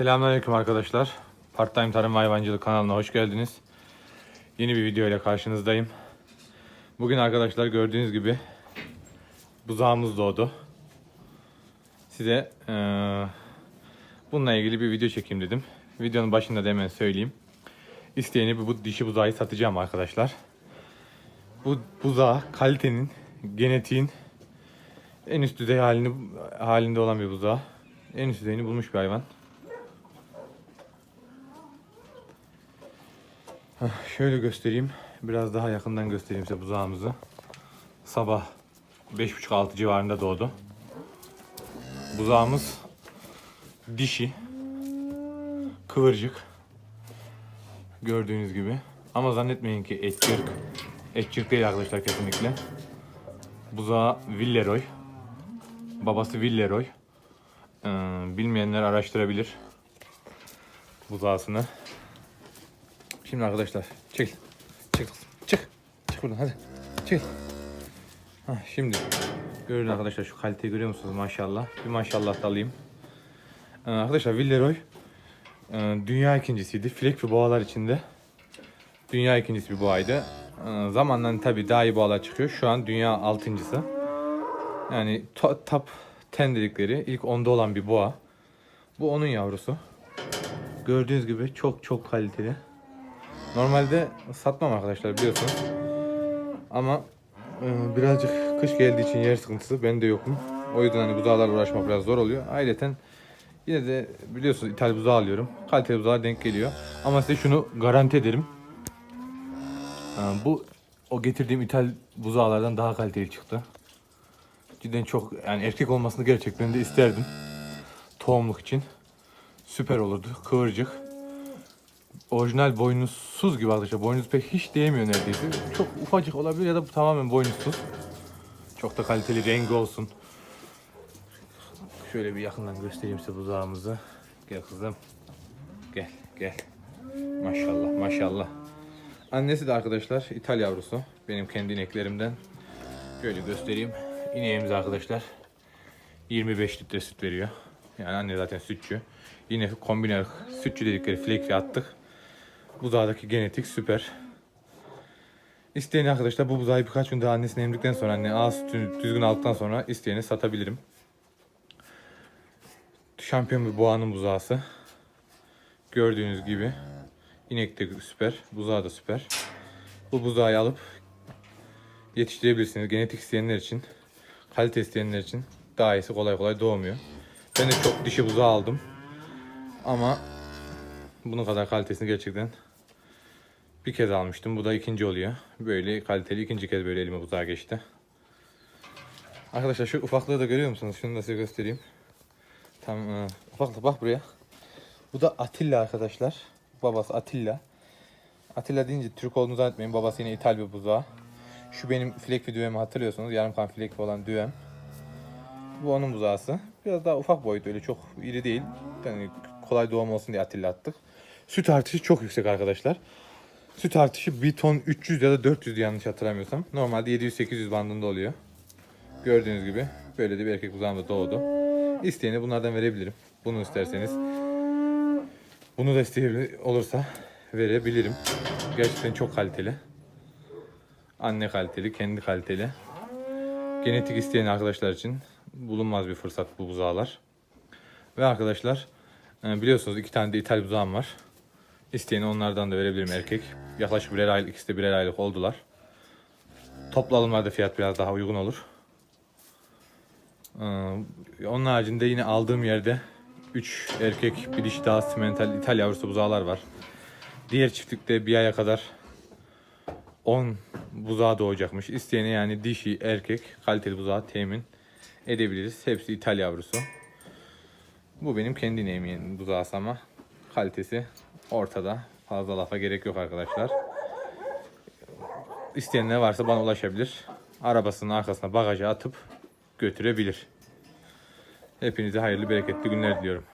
Selamünaleyküm arkadaşlar. Part Time Tarım ve Hayvancılık kanalına hoş geldiniz. Yeni bir video ile karşınızdayım. Bugün arkadaşlar gördüğünüz gibi buzağımız doğdu. Size eee, bununla ilgili bir video çekeyim dedim. Videonun başında da hemen söyleyeyim. İsteyeni bu dişi buzağı satacağım arkadaşlar. Bu buzağı kalitenin, genetiğin en üst düzey halini, halinde olan bir buzağı. En üst düzeyini bulmuş bir hayvan. Şöyle göstereyim. Biraz daha yakından göstereyim size buzağımızı. Sabah 5.30-6 civarında doğdu. Buzağımız dişi. Kıvırcık. Gördüğünüz gibi. Ama zannetmeyin ki etçirk. Etçirk değil arkadaşlar kesinlikle. Buzağı Villeroy. Babası Villeroy. Ee, bilmeyenler araştırabilir. Buzağısını. Şimdi arkadaşlar çekil. Kızım. Çık. Çık buradan hadi. Çekil. Hah, şimdi görün arkadaşlar şu kaliteyi görüyor musunuz maşallah. Bir maşallah da alayım. Ee, arkadaşlar Villeroy e, dünya ikincisiydi. Filek ve boğalar içinde. Dünya ikincisi bir boğaydı. Ee, zamanla tabii daha iyi boğalar çıkıyor. Şu an dünya altıncısı. Yani to- top 10 dedikleri ilk 10'da olan bir boğa. Bu onun yavrusu. Gördüğünüz gibi çok çok kaliteli. Normalde satmam arkadaşlar biliyorsunuz. Ama e, birazcık kış geldiği için yer sıkıntısı. Ben de yokum. O yüzden hani buzağlarla uğraşmak biraz zor oluyor. Ayrıca yine de biliyorsunuz ithal buzağı alıyorum. Kaliteli buzağlar denk geliyor. Ama size şunu garanti ederim. E, bu o getirdiğim ithal buzağlardan daha kaliteli çıktı. Cidden çok yani erkek olmasını gerçekten de isterdim. Tohumluk için. Süper olurdu. Kıvırcık orijinal boynuzsuz gibi arkadaşlar. Boynuz pek hiç değmiyor neredeyse. Çok ufacık olabilir ya da tamamen boynuzsuz. Çok da kaliteli rengi olsun. Şöyle bir yakından göstereyim size buzağımızı. Gel kızım. Gel gel. Maşallah maşallah. Annesi de arkadaşlar İtal yavrusu. Benim kendi ineklerimden. Şöyle göstereyim. İneğimiz arkadaşlar 25 litre süt veriyor. Yani anne zaten sütçü. Yine kombiner sütçü dedikleri flake attık. Buzdağdaki genetik süper. İsteyen arkadaşlar bu buzağı birkaç gün daha annesini emdikten sonra anne ağız sütünü düzgün aldıktan sonra isteyeni satabilirim. Şampiyon bir boğanın buzağısı. Gördüğünüz gibi. İnek de süper. Buzağı da süper. Bu buzağı alıp yetiştirebilirsiniz. Genetik isteyenler için, kalite isteyenler için daha iyisi kolay kolay doğmuyor. Ben de çok dişi buzağı aldım. Ama bunun kadar kalitesini gerçekten bir kez almıştım. Bu da ikinci oluyor. Böyle kaliteli ikinci kez böyle elime buzağa geçti. Arkadaşlar şu ufaklığı da görüyor musunuz? Şunu da size göstereyim. Tam e, ufaklık bak buraya. Bu da Atilla arkadaşlar. Babası Atilla. Atilla deyince Türk olduğunu zannetmeyin. Babası yine İtal bir buzağı. Şu benim flekli düğemi hatırlıyorsunuz. Yarım kan flekli olan düğem. Bu onun buzağısı. Biraz daha ufak boyut öyle çok iri değil. Yani kolay doğum olsun diye Atilla attık. Süt artışı çok yüksek arkadaşlar. Süt artışı bir ton 300 ya da 400 yanlış hatırlamıyorsam. Normalde 700-800 bandında oluyor. Gördüğünüz gibi böyle de bir erkek buzağım da doğdu. İsteyene bunlardan verebilirim. Bunu isterseniz. Bunu da isteyebilir olursa verebilirim. Gerçekten çok kaliteli. Anne kaliteli, kendi kaliteli. Genetik isteyen arkadaşlar için bulunmaz bir fırsat bu buzağlar. Ve arkadaşlar e, biliyorsunuz iki tane de ithal buzağım var. İsteyeni onlardan da verebilirim erkek. Yaklaşık birer aylık, ikisi de birer aylık oldular. Toplu alımlarda fiyat biraz daha uygun olur. Ee, Onun haricinde yine aldığım yerde 3 erkek bir dişi daha simental İtal yavrusu buzağlar var. Diğer çiftlikte bir aya kadar 10 buzağı doğacakmış. İsteyene yani dişi erkek kaliteli buzağı temin edebiliriz. Hepsi İtal yavrusu. Bu benim kendi ineğimin buzağısı ama kalitesi ortada. Fazla lafa gerek yok arkadaşlar. İsteyenler varsa bana ulaşabilir. Arabasının arkasına bagaja atıp götürebilir. Hepinize hayırlı bereketli günler diliyorum.